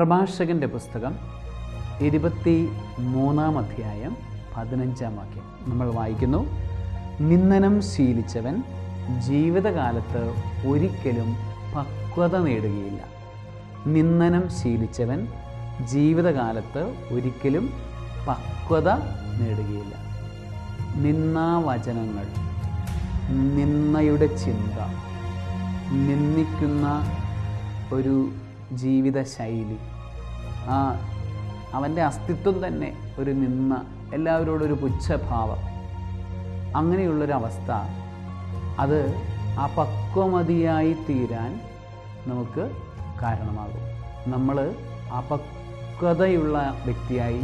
പ്രഭാഷകന്റെ പുസ്തകം ഇരുപത്തി മൂന്നാം അധ്യായം പതിനഞ്ചാം വാക്യം നമ്മൾ വായിക്കുന്നു. നിന്ദനം ശീലിച്ചവൻ ജീവിതകാലത്ത് ഒരിക്കലും പക്വത നേടുകയില്ല. നിന്ദനം ശീലിച്ചവൻ ജീവിതകാലത്ത് ഒരിക്കലും പക്വത നേടുകയില്ല. നിന്നാവചനങ്ങൾ നിന്നയുടെ ചിന്ത നിന്ദിക്കുന്ന ഒരു ജീവിത ശൈലി ആ അവന്റെ അസ്തിത്വം തന്നെ ഒരു നിന്ന എല്ലാവരോടും ഒരു പുച്ഛഭാവം. അങ്ങനെയുള്ളൊരവസ്ഥ അത് ആ പക്വമതിയായി തീരാൻ നമുക്ക് കാരണമാകും. നമ്മൾ അപക്വതയുള്ള വ്യക്തിയായി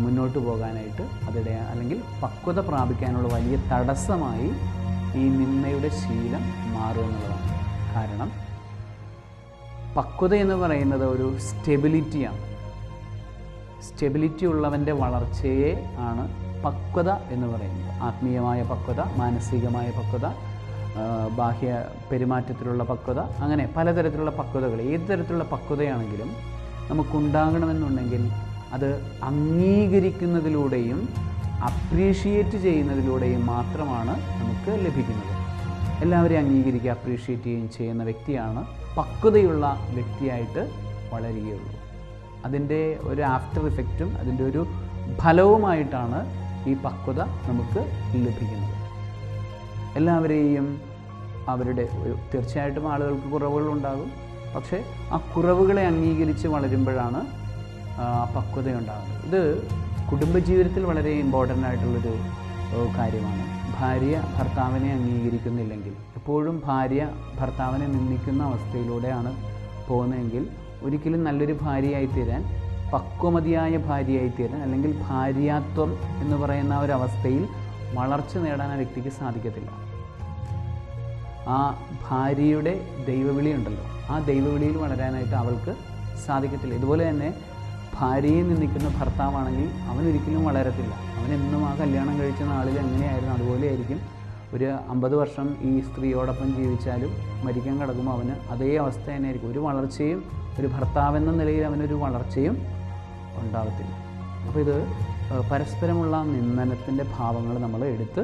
മുന്നോട്ട് പോകാനായിട്ട് അതിടെ അല്ലെങ്കിൽ പക്വത പ്രാപിക്കാനുള്ള വലിയ തടസ്സമായി ഈ നിന്നയുടെ ശീലം മാറുമെന്നുള്ളതാണ്. കാരണം പക്വത എന്ന് പറയുന്നത് ഒരു സ്റ്റെബിലിറ്റിയാണ് സ്റ്റെബിലിറ്റി ഉള്ളവന്റെ വളർച്ചയെ ആണ് പക്വത എന്ന് പറയുന്നത്. ആത്മീയമായ പക്വത മാനസികമായ പക്വത ബാഹ്യ പെരുമാറ്റത്തിലുള്ള പക്വത അങ്ങനെ പലതരത്തിലുള്ള പക്വതകൾ. ഏത് തരത്തിലുള്ള പക്വതയാണെങ്കിലും നമുക്കുണ്ടാകണമെന്നുണ്ടെങ്കിൽ അത് അംഗീകരിക്കുന്നതിലൂടെയും അപ്രീഷിയേറ്റ് ചെയ്യുന്നതിലൂടെയും മാത്രമാണ് നമുക്ക് ലഭിക്കുന്നത്. എല്ലാവരെയും അംഗീകരിക്കുക അപ്രീഷിയേറ്റ് ചെയ്യുകയും ചെയ്യുന്ന വ്യക്തിയാണ് പക്വതയുള്ള വ്യക്തിയായിട്ട് വളരുകയുള്ളൂ. അതിന്റെ ഒരു ആഫ്റ്റർ ഇഫക്റ്റും അതിന്റെ ഒരു ഫലവുമായിട്ടാണ് ഈ പക്വത നമുക്ക് ലഭിക്കുന്നത്. എല്ലാവരെയും അവരുടെ തീർച്ചയായിട്ടും ആളുകൾക്ക് കുറവുകളുണ്ടാകും. പക്ഷേ ആ കുറവുകളെ അംഗീകരിച്ച് വളരുമ്പോഴാണ് പക്വതയുണ്ടാകുന്നത്. ഇത് കുടുംബജീവിതത്തിൽ വളരെ ഇമ്പോർട്ടന്റ് ആയിട്ടുള്ളൊരു കാര്യമാണ്. ഭാര്യ ഭർത്താവിനെ അംഗീകരിക്കുന്നില്ലെങ്കിൽ എപ്പോഴും ഭാര്യ ഭർത്താവിനെ നിന്ദിക്കുന്ന അവസ്ഥയിലൂടെയാണ് പോകുന്നതെങ്കിൽ ഒരിക്കലും നല്ലൊരു ഭാര്യയായി തീരാൻ പക്വമതിയായ ഭാര്യയായി തീരാൻ അല്ലെങ്കിൽ ഭാര്യാത്വം എന്ന് പറയുന്ന ഒരവസ്ഥയിൽ വളർച്ച നേടാൻ ആ വ്യക്തിക്ക് സാധിക്കത്തില്ല. ആ ഭാര്യയുടെ ദൈവവിളി ഉണ്ടല്ലോ. ആ ദൈവവിളിയിൽ വളരാനായിട്ട് അവൾക്ക് സാധിക്കത്തില്ല. ഇതുപോലെ തന്നെ ഭാര്യയെ നിന്ദിക്കുന്ന ഭർത്താവാണെങ്കിൽ അവൻ ഒരിക്കലും വളരത്തില്ല. അവൻ എന്നും ആ കല്യാണം കഴിച്ച നാളിൽ എങ്ങനെയായിരുന്നു? അതുപോലെ ആയിരിക്കും. ഒരു അമ്പത് വർഷം ഈ സ്ത്രീയോടൊപ്പം ജീവിച്ചാലും മരിക്കാൻ കിടക്കുമ്പോൾ അവന് അതേ അവസ്ഥ തന്നെ ആയിരിക്കും ഒരു വളർച്ചയും ഒരു ഭർത്താവെന്ന നിലയിൽ അവനൊരു വളർച്ചയും ഉണ്ടാകത്തില്ല അപ്പോൾ ഇത് പരസ്പരമുള്ള നിന്ദനത്തിന്റെ ഭാവങ്ങൾ നമ്മൾ എടുത്ത്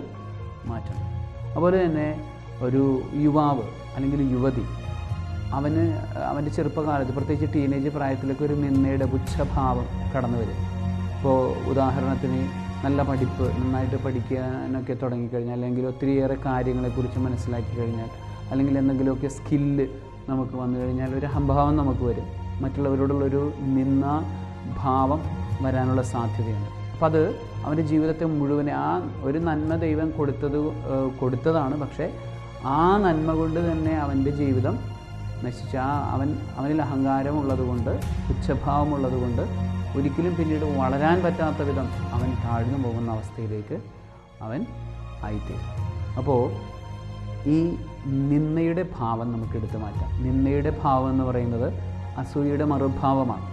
മാറ്റണം. അതുപോലെ തന്നെ ഒരു യുവാവ് അല്ലെങ്കിൽ യുവതി അവന് അവന്റെ ചെറുപ്പകാലത്ത് പ്രത്യേകിച്ച് ടീനേജ് പ്രായത്തിലൊക്കെ ഒരു നിന്നയുടെ പുച്ഛഭാവം കടന്നു വരും. ഇപ്പോൾ ഉദാഹരണത്തിന് നല്ല പഠിപ്പ് നന്നായിട്ട് പഠിക്കാനൊക്കെ തുടങ്ങിക്കഴിഞ്ഞാൽ അല്ലെങ്കിൽ ഒത്തിരിയേറെ കാര്യങ്ങളെക്കുറിച്ച് മനസ്സിലാക്കി കഴിഞ്ഞാൽ അല്ലെങ്കിൽ എന്തെങ്കിലുമൊക്കെ സ്കില്ല് നമുക്ക് വന്നു കഴിഞ്ഞാൽ ഒരു അഹംഭാവം നമുക്ക് വരും. മറ്റുള്ളവരോടുള്ളൊരു നിന്ന ഭാവം വരാനുള്ള സാധ്യതയുണ്ട്. അപ്പം അത് അവന്റെ ജീവിതത്തെ മുഴുവൻ ആ ഒരു നന്മ ദൈവം കൊടുത്തത് കൊടുത്തതാണ്. പക്ഷേ ആ നന്മ കൊണ്ട് തന്നെ അവന്റെ ജീവിതം നശിച്ച ആ അവൻ അവനിൽ അഹങ്കാരമുള്ളതുകൊണ്ട് പുച്ഛഭാവമുള്ളതുകൊണ്ട് ഒരിക്കലും പിന്നീട് വളരാൻ പറ്റാത്ത വിധം അവൻ താഴ്ന്നു പോകുന്ന അവസ്ഥയിലേക്ക് അവൻ ആയിത്തീരും. അപ്പോൾ ഈ നിന്നയുടെ ഭാവം നമുക്ക് എടുത്തു മാറ്റാം. നിന്നയുടെ ഭാവം എന്ന് പറയുന്നത് അസൂയയുടെ മറുഭാവമാണ്.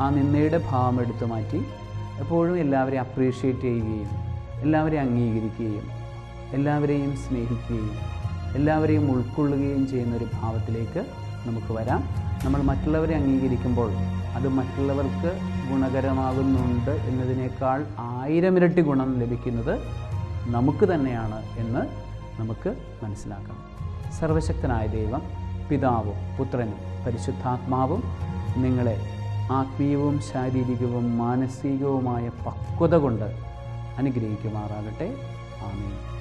ആ നിന്നയുടെ ഭാവം എടുത്തു മാറ്റി എപ്പോഴും എല്ലാവരെയും അപ്രീഷിയേറ്റ് ചെയ്യുകയും എല്ലാവരെയും അംഗീകരിക്കുകയും എല്ലാവരെയും സ്നേഹിക്കുകയും എല്ലാവരെയും ഉൾക്കൊള്ളുകയും ചെയ്യുന്ന ഒരു ഭാവത്തിലേക്ക് നമുക്ക് വരാം. നമ്മൾ മറ്റുള്ളവരെ അംഗീകരിക്കുമ്പോൾ അത് മറ്റുള്ളവർക്ക് ഗുണകരമാകുന്നുണ്ട് എന്നതിനേക്കാൾ ആയിരം ഇരട്ടി ഗുണം ലഭിക്കുന്നത് നമുക്ക് തന്നെയാണ് എന്ന് നമുക്ക് മനസ്സിലാക്കാം. സർവശക്തനായ ദൈവം പിതാവും പുത്രനും പരിശുദ്ധാത്മാവും നിങ്ങളെ ആത്മീയവും ശാരീരികവും മാനസികവുമായ പക്വത കൊണ്ട് അനുഗ്രഹിക്കുമാറാകട്ടെ. ആമേൻ.